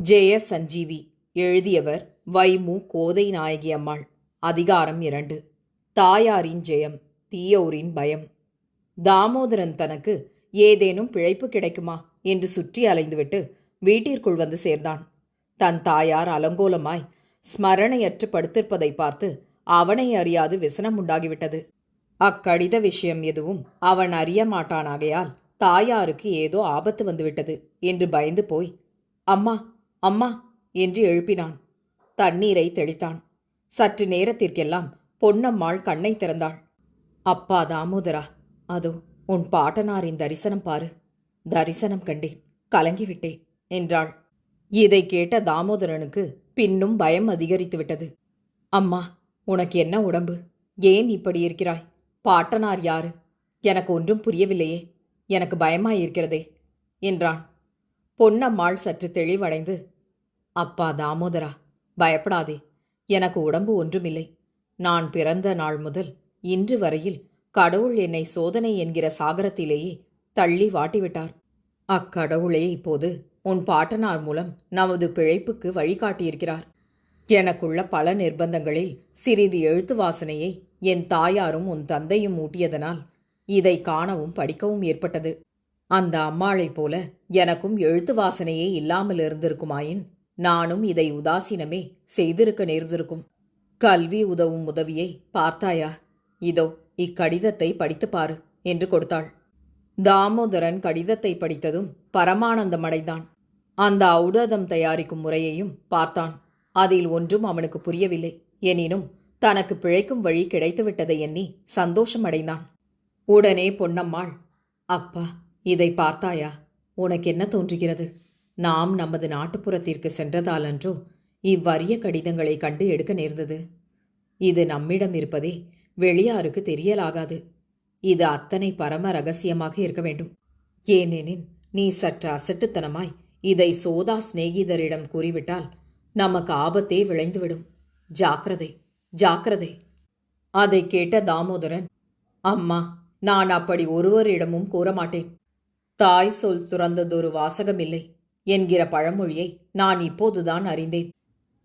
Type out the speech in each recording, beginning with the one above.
ஜெய சஞ்சீவி எழுதியவர் வைமு கோதை நாயகி அம்மாள். அதிகாரம் இரண்டு. தாயாரின் ஜெயம் தீயோரின் பயம். தாமோதரன் தனக்கு ஏதேனும் பிழைப்பு கிடைக்குமா என்று சுற்றி அலைந்துவிட்டு வீட்டிற்குள் வந்து சேர்ந்தான். தன் தாயார் அலங்கோலமாய் ஸ்மரணையற்று படுத்திருப்பதை பார்த்து அவனை அறியாது விசனம் உண்டாகிவிட்டது. அக்கடித விஷயம் எதுவும் அவன் அறிய மாட்டானாகையால் தாயாருக்கு ஏதோ ஆபத்து வந்துவிட்டது என்று பயந்து போய் அம்மா அம்மா என்று எழுப்பினான். தண்ணீரை தெளித்தான். சற்று நேரத்திற்கெல்லாம் பொன்னம்மாள் கண்ணை திறந்தாள். அப்பா தாமோதரா அதோ உன் பாட்டனாரின் தரிசனம் பாரு. தரிசனம் கண்டேன் கலங்கிவிட்டேன் என்றாள். இதை கேட்ட தாமோதரனுக்கு பின்னும் பயம் அதிகரித்து விட்டது. அம்மா உனக்கு என்ன உடம்பு? ஏன் இப்படி இருக்கிறாய்? பாட்டனார் யாரு? எனக்கு ஒன்றும் புரியவில்லையே. எனக்கு பயமாயிருக்கிறதே என்றான். பொன்னம்மாள் சற்று தெளிவடைந்து அப்பா தாமோதரா பயப்படாதே. எனக்கு உடம்பு ஒன்றுமில்லை. நான் பிறந்த நாள் முதல் இன்று வரையில் கடவுள் என்னை சோதனை என்கிற சாகரத்திலேயே தள்ளி வாட்டிவிட்டார். அக்கடவுளே இப்போது உன் பாட்டனார் மூலம் நமது பிழைப்புக்கு வழிகாட்டியிருக்கிறார். எனக்குள்ள பல நிர்பந்தங்களில் சிறிது எழுத்து வாசனையை என் தாயாரும் உன் தந்தையும் ஊட்டியதனால் இதை காணவும் படிக்கவும் ஏற்பட்டது. அந்த அம்மாளைப் போல எனக்கும் எழுத்து வாசனையே இல்லாமல் இருந்திருக்குமாயின் நானும் இதை உதாசீனமே செய்திருக்க நேர்ந்திருக்கும். கல்வி உதவும் உதவியை பார்த்தாயா? இதோ இக்கடிதத்தை படித்து பாரு என்று கொடுத்தாள். தாமோதரன் கடிதத்தை படித்ததும் பரமானந்தமடைந்தான். அந்த ஔடதம் தயாரிக்கும் முறையையும் பார்த்தான். அதில் ஒன்றும் அவனுக்கு புரியவில்லை. எனினும் தனக்கு பிழைக்கும் வழி கிடைத்துவிட்டதை எண்ணி சந்தோஷமடைந்தான். உடனே பொன்னம்மாள் அப்பா இதை பார்த்தாயா? உனக்கு என்ன தோன்றுகிறது? நாம் நமது நாட்டுப்புறத்திற்கு சென்றதாலன்றோ இவ்வரிய கடிதங்களை கண்டு எடுக்க நேர்ந்தது. இது நம்மிடம் இருப்பதே வெளியாருக்கு தெரியலாகாது. இது அத்தனை பரம ரகசியமாக இருக்க வேண்டும். ஏனெனில் நீ சற்று அசட்டுத்தனமாய் இதை சோதா சிநேகிதரிடம் கூறிவிட்டால் நமக்கு ஆபத்தே விளைந்துவிடும். ஜாக்கிரதை ஜாக்கிரதை. அதை கேட்ட தாமோதரன் அம்மா நான் அப்படி ஒருவரிடமும் கூறமாட்டேன். தாய் சொல் துறந்ததொரு வாசகமில்லை. என்கிற பழமொழியை நான் இப்போதுதான் அறிந்தேன்.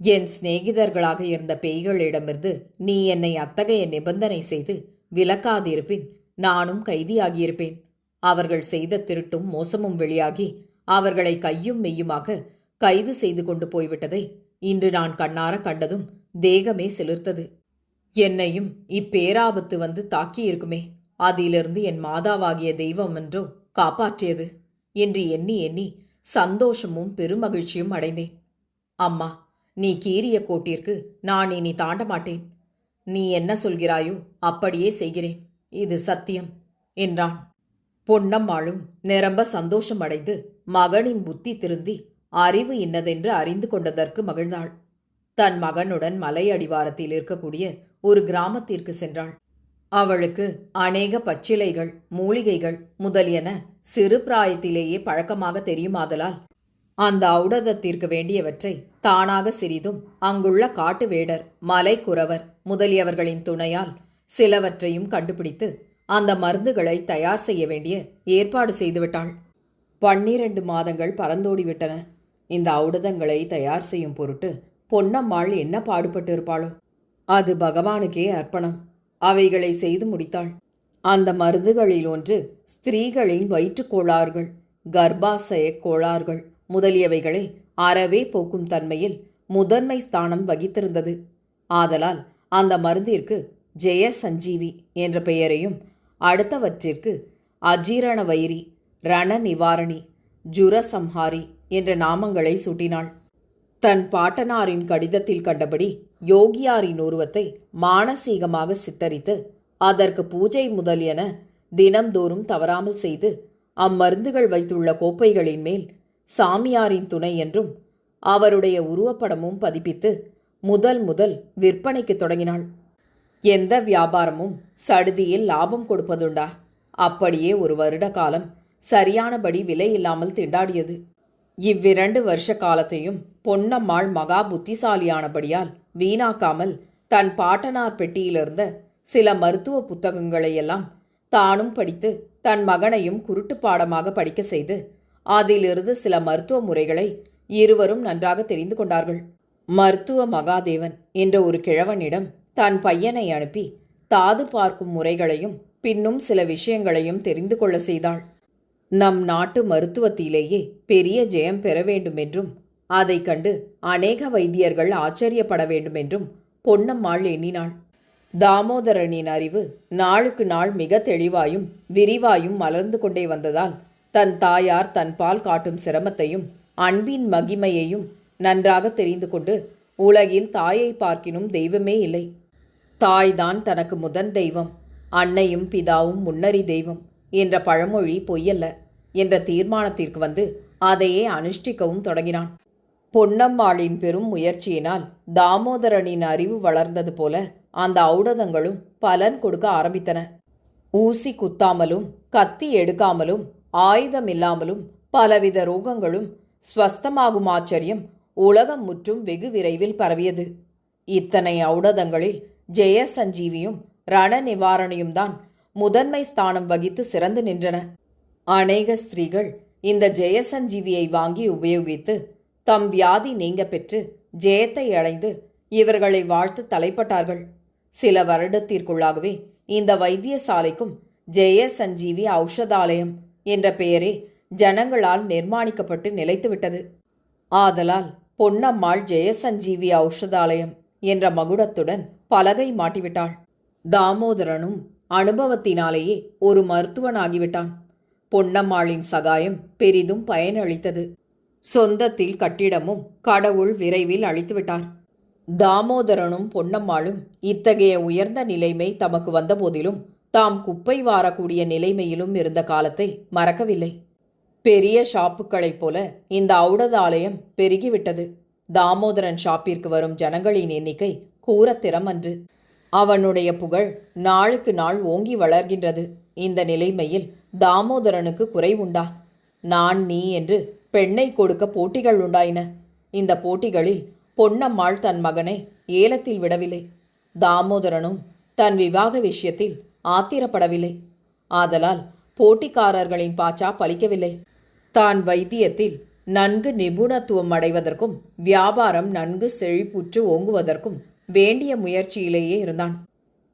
என் சிநேகிதர்களாக இருந்த பேய்களிடமிருந்து நீ என்னை அத்தகைய நிபந்தனை செய்து விலக்காதிருப்பின் நானும் கைதியாகியிருப்பேன். அவர்கள் செய்த திருட்டும் மோசமும் வெளியாகி அவர்களை கையும் மெய்யுமாக கைது செய்து கொண்டு போய்விட்டதை இன்று நான் கண்ணார கண்டதும் தேகமே செலுத்தது. என்னையும் இப்பேராபத்து வந்து தாக்கியிருக்குமே. அதிலிருந்து என் மாதாவாகிய தெய்வம் என்றோ காப்பாற்றியது என்று எண்ணி எண்ணி சந்தோஷமும் பெருமகிழ்ச்சியும் அடைந்தேன். அம்மா நீ கீறிய கோட்டிற்கு நான் இனி தாண்ட மாட்டேன். நீ என்ன சொல்கிறாயோ அப்படியே செய்கிறேன். இது சத்தியம் என்றான். பொன்னம்மாளும் நிரம்ப சந்தோஷம் அடைந்து மகனின் புத்தி திருந்தி அறிவு இன்னதென்று அறிந்து கொண்டதற்கு மகிழ்ந்தாள். தன் மகனுடன் மலை அடிவாரத்தில் இருக்கக்கூடிய ஒரு கிராமத்திற்கு சென்றாள். அவளுக்கு அநேக பச்சிலைகள் மூலிகைகள் முதலியன சிறு பிராயத்திலேயே பழக்கமாக தெரியுமாதலால் அந்த ஔடதத்திற்கு வேண்டியவற்றை தானாக சிறிதும் அங்குள்ள காட்டு வேடர் மலைக்குறவர் முதலியவர்களின் துணையால் சிலவற்றையும் கண்டுபிடித்து அந்த மருந்துகளை தயார் செய்ய வேண்டிய ஏற்பாடு செய்துவிட்டாள். பன்னிரண்டு மாதங்கள் பறந்தோடிவிட்டன. இந்த ஔடதங்களை தயார் செய்யும் பொருட்டு பொன்னம்மாள் என்ன பாடுபட்டிருப்பாளோ? அது பகவானுக்கே அர்ப்பணம். அவைகளை செய்து முடித்தாள். அந்த மருந்துகளில் ஒன்று ஸ்திரீகளின் வயிற்றுக்கோளாறுகள் கர்ப்பாசயக் கர்ப்பாசய கோளாறுகள் முதலியவைகளை அறவே போக்கும் தன்மையில் முதன்மை ஸ்தானம் வகித்திருந்தது. ஆதலால் அந்த மருந்திற்கு ஜெய சஞ்சீவி என்ற பெயரையும் அடுத்தவற்றிற்கு அஜீரண வைரி ரண நிவாரணி ஜுரசம்ஹாரி என்ற நாமங்களை சூட்டினாள். தன் பாட்டனாரின் கடிதத்தில் கண்டபடி யோகியாரின் உருவத்தை மானசீகமாக சித்தரித்து அதற்கு பூஜை முதலியன தினம்தோறும் தவறாமல் செய்து அம்மருந்துகள் வைத்துள்ள கோப்பைகளின் மேல் சாமியாரின் துணை என்றும் அவருடைய உருவப்படமும் பதிப்பித்து முதல் முதல் விற்பனைக்கு தொடங்கினாள். எந்த வியாபாரமும் சடுதியில் லாபம் கொடுப்பதுண்டா? அப்படியே ஒரு வருட காலம் சரியானபடி விலை இல்லாமல் திண்டாடியது. இவ்விரண்டு வருஷ காலத்தையும் பொன்னம்மாள் மகா புத்திசாலியானபடியால் வீணாக்காமல் தன் பாட்டனார் பெட்டியிலிருந்த சில மருத்துவ புத்தகங்களையெல்லாம் தானும் படித்து தன் மகனையும் குருட்டு பாடமாக படிக்க செய்து அதிலிருந்து சில மருத்துவ முறைகளை இருவரும் நன்றாக தெரிந்து கொண்டார்கள். மருத்துவ மகாதேவன் என்ற ஒரு கிழவனிடம் தன் பையனை அனுப்பி தாது பார்க்கும் முறைகளையும் பின்னும் சில விஷயங்களையும் தெரிந்து கொள்ள செய்தாள். நம் நாட்டு மருத்துவத்திலேயே பெரிய ஜெயம் பெற வேண்டுமென்றும் அதைக் கண்டு அநேக வைத்தியர்கள் ஆச்சரியப்பட வேண்டுமென்றும் பொன்னம்மாள் எண்ணினாள். தாமோதரனின் அறிவு நாளுக்கு நாள் மிக தெளிவாயும் விரிவாயும் மலர்ந்து கொண்டே வந்ததால் தன் தாயார் தன் பால் காட்டும் சிரமத்தையும் அன்பின் மகிமையையும் நன்றாக தெரிந்து கொண்டு உலகில் தாயை பார்க்கினும் தெய்வமே இல்லை. தாய்தான் தனக்கு முதன் தெய்வம் அன்னையும் பிதாவும் முன்னறி தெய்வம் என்ற பழமொழி பொய்யல்ல என்ற தீர்மானத்திற்கு வந்து அதையே அனுஷ்டிக்கவும் தொடங்கினான். பொன்னம்மாளின் பெரும் முயற்சியினால் தாமோதரனின் அறிவு வளர்ந்தது போல அந்த ஔடதங்களும் பலன் கொடுக்க ஆரம்பித்தன. ஊசி குத்தாமலும் கத்தி எடுக்காமலும் ஆயுதம் இல்லாமலும் பலவித ரோகங்களும் ஸ்வஸ்தமாகும் ஆச்சரியம் உலகம் முற்றும் வெகு விரைவில் பரவியது. இத்தனை ஔடதங்களில் ஜெய சஞ்சீவியும் ரண நிவாரணியும் தான் முதன்மை ஸ்தானம் வகித்து சிறந்து நின்றன. அநேக ஸ்திரீகள் இந்த ஜெயசஞ்சீவியை வாங்கி உபயோகித்து தம் வியாதி நீங்க பெற்று ஜெயத்தை அடைந்து இவர்களை வாழ்த்து தலைப்பட்டார்கள். சில வருடத்திற்குள்ளாகவே இந்த வைத்தியசாலைக்கும் ஜெய சஞ்சீவி ஔஷதாலயம் என்ற பெயரே ஜனங்களால் நிர்மாணிக்கப்பட்டு நிலைத்துவிட்டது. ஆதலால் பொன்னம்மாள் ஜெயசஞ்சீவி ஔஷதாலயம் என்ற மகுடத்துடன் பலகை மாட்டிவிட்டாள். தாமோதரனும் அனுபவத்தினாலேயே ஒரு மருத்துவனாகிவிட்டான். பொன்னம்மாளின் சகாயம் பெரிதும் பயனளித்தது. சொந்தத்தில் கட்டிடமும் கடவுள் விரைவில் அழித்துவிட்டார். தாமோதரனும் பொன்னம்மாளும் இத்தகைய உயர்ந்த நிலைமை தமக்கு வந்தபோதிலும் தாம் குப்பை வாரக்கூடிய நிலைமையிலும் இருந்த காலத்தை மறக்கவில்லை. பெரிய ஷாப்புகளைப் போல இந்த ஔடதாலயம் பெருகிவிட்டது. தாமோதரன் ஷாப்பிற்கு வரும் ஜனங்களின் எண்ணிக்கை கூறத்திறமன்று அவனுடைய புகழ் நாளுக்கு நாள் ஓங்கி வளர்கின்றது. இந்த நிலைமையில் தாமோதரனுக்கு குறைவுண்டா? நான் நீ என்று பெண்ணை கொடுக்க போட்டிகள் உண்டாயின. இந்த போட்டிகளில் பொன்னம்மாள் தன் மகனை ஏலத்தில் விடவில்லை. தாமோதரனும் தன் விவாக விஷயத்தில் ஆத்திரப்படவில்லை. ஆதலால் போட்டிக்காரர்களின் பாச்சா பலிக்கவில்லை தான் வைத்தியத்தில் நன்கு நிபுணத்துவம் அடைவதற்கும் வியாபாரம் நன்கு செழிப்புற்று ஓங்குவதற்கும் வேண்டிய முயற்சியிலேயே இருந்தான்.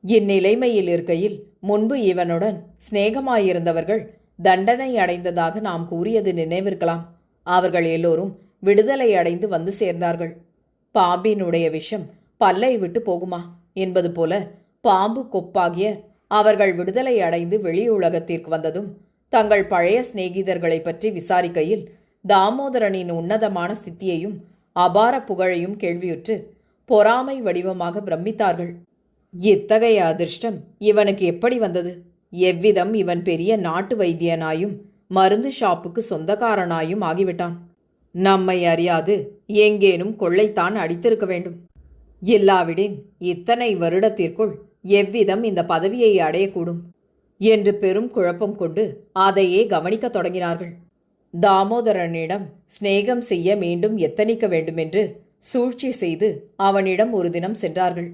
இந்நிலைமையில் இருக்கையில் முன்பு இவனுடன் சிநேகமாயிருந்தவர்கள் தண்டனை அடைந்ததாக நாம் கூறியது நினைவிருக்கலாம். அவர்கள் எல்லோரும் விடுதலை அடைந்து வந்து சேர்ந்தார்கள். பாம்பினுடைய விஷம் பல்லை விட்டு போகுமா? என்பது போல பாம்பு கொப்பாகிய அவர்கள் விடுதலை அடைந்து வெளியுலகத்திற்கு வந்ததும் தங்கள் பழைய சிநேகிதர்களை பற்றி விசாரிக்கையில் தாமோதரனின் உன்னதமான ஸ்தித்தியையும் அபார புகழையும் கேள்வியுற்று பொறாமை வடிவமாக பிரமித்தார்கள். இத்தகைய அதிர்ஷ்டம் இவனுக்கு எப்படி வந்தது? எவ்விதம் இவன் பெரிய நாட்டு வைத்தியனாயும் மருந்து ஷாப்புக்கு சொந்தக்காரனாயும் ஆகிவிட்டான். நம்மை அறியாது எங்கேனும் கொள்ளைத்தான் அடித்திருக்க வேண்டும். இல்லாவிடின் இத்தனை வருடத்திற்குள் எவ்விதம் இந்த பதவியை அடையக்கூடும் என்று பெரும் குழப்பம் கொண்டு அதையே கவனிக்கத் தொடங்கினார்கள். தாமோதரனிடம் சிநேகம் செய்ய மீண்டும் எத்தனிக்க வேண்டுமென்று சூழ்ச்சி செய்து அவனிடம் ஒரு தினம் சென்றார்கள்.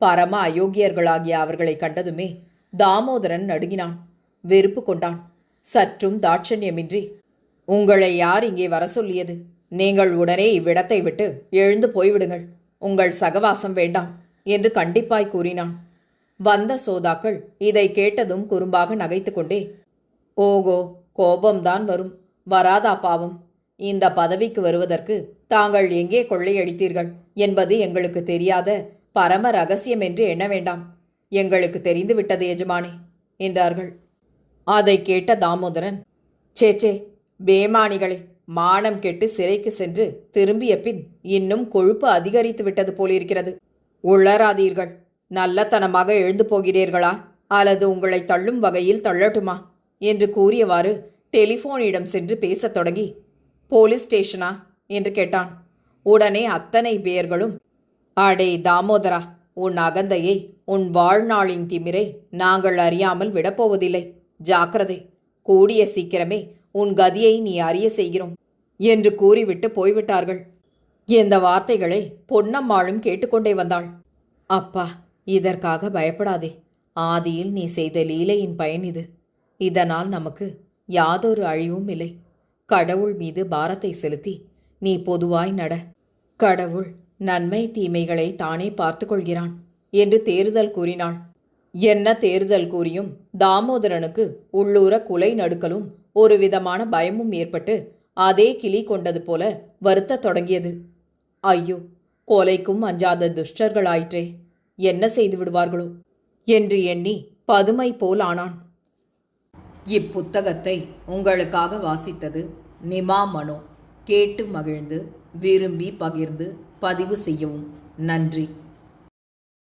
பரம அயோக்கியர்களாகிய அவர்களை கண்டதுமே தாமோதரன் நடுங்கினான் வெறுப்பு கொண்டான். சற்றும் தாட்சண்யமின்றி உங்களை யார் இங்கே வர சொல்லியது நீங்கள் உடனே இவ்விடத்தை விட்டு எழுந்து போய்விடுங்கள். உங்கள் சகவாசம் வேண்டாம் என்று கண்டிப்பாய் கூறினான். வந்த சோதாக்கள் இதை கேட்டதும் குறும்பாக நகைத்துக்கொண்டே ஓகோ கோபம்தான் வரும். வராதா பாவம். இந்த பதவிக்கு வருவதற்கு தாங்கள் எங்கே கொள்ளையடித்தீர்கள்? என்பது எங்களுக்கு தெரியாத பரம ரகசியம் என்று எண்ண வேண்டாம். எங்களுக்கு தெரிந்துவிட்டது எஜமானே என்றார்கள். அதை கேட்ட தாமோதரன் சேச்சே பேமானிகளே மானம் கெட்டு சிறைக்கு சென்று திரும்பிய பின் இன்னும் கொழுப்பு அதிகரித்து விட்டது போலிருக்கிறது. உளராதீர்கள் நல்லத்தனமாக எழுந்து போகிறீர்களா? அல்லது உங்களை தள்ளும் வகையில் தள்ளட்டுமா? என்று கூறியவாறு டெலிஃபோனிடம் சென்று பேசத் தொடங்கி போலீஸ் ஸ்டேஷனா? என்று கேட்டான். உடனே அத்தனை பேர்களும் அடே தாமோதரா உன் அகந்தையை உன் வாழ்நாளின் திமிரை நாங்கள் அறியாமல் விடப்போவதில்லை. ஜாக்கிரதை கூடிய சீக்கிரமே உன் கதியை நீ அறிய செய்கிறோம் என்று கூறிவிட்டு போய்விட்டார்கள். இந்த வார்த்தைகளை பொன்னம்மாளும் கேட்டுக்கொண்டே வந்தாள். அப்பா இதற்காக பயப்படாதே. ஆதியில் நீ செய்த லீலையின் பயன் இது. இதனால் நமக்கு யாதொரு அழிவும் இல்லை. கடவுள் மீது பாரத்தை செலுத்தி நீ பொதுவாய் நட. கடவுள் நன்மை தீமைகளை தானே பார்த்து கொள்கிறான் என்று தேறுதல் கூறினாள். என்ன தேர்தல் கூறியும் தாமோதரனுக்கு உள்ளூர குலை நடுக்கலும் ஒரு விதமான பயமும் ஏற்பட்டு அதே கிளி கொண்டது போல வருத்தத் தொடங்கியது. ஐயோ கொலைக்கும் அஞ்சாத துஷ்டர்களாயிற்றே என்ன செய்து விடுவார்களோ என்று எண்ணி பதுமை போல் ஆனான். இப்புத்தகத்தை உங்களுக்காக வாசித்தது நிமா மனோ. கேட்டு மகிழ்ந்து விரும்பி பகிர்ந்து பதிவு செய்யவும். நன்றி.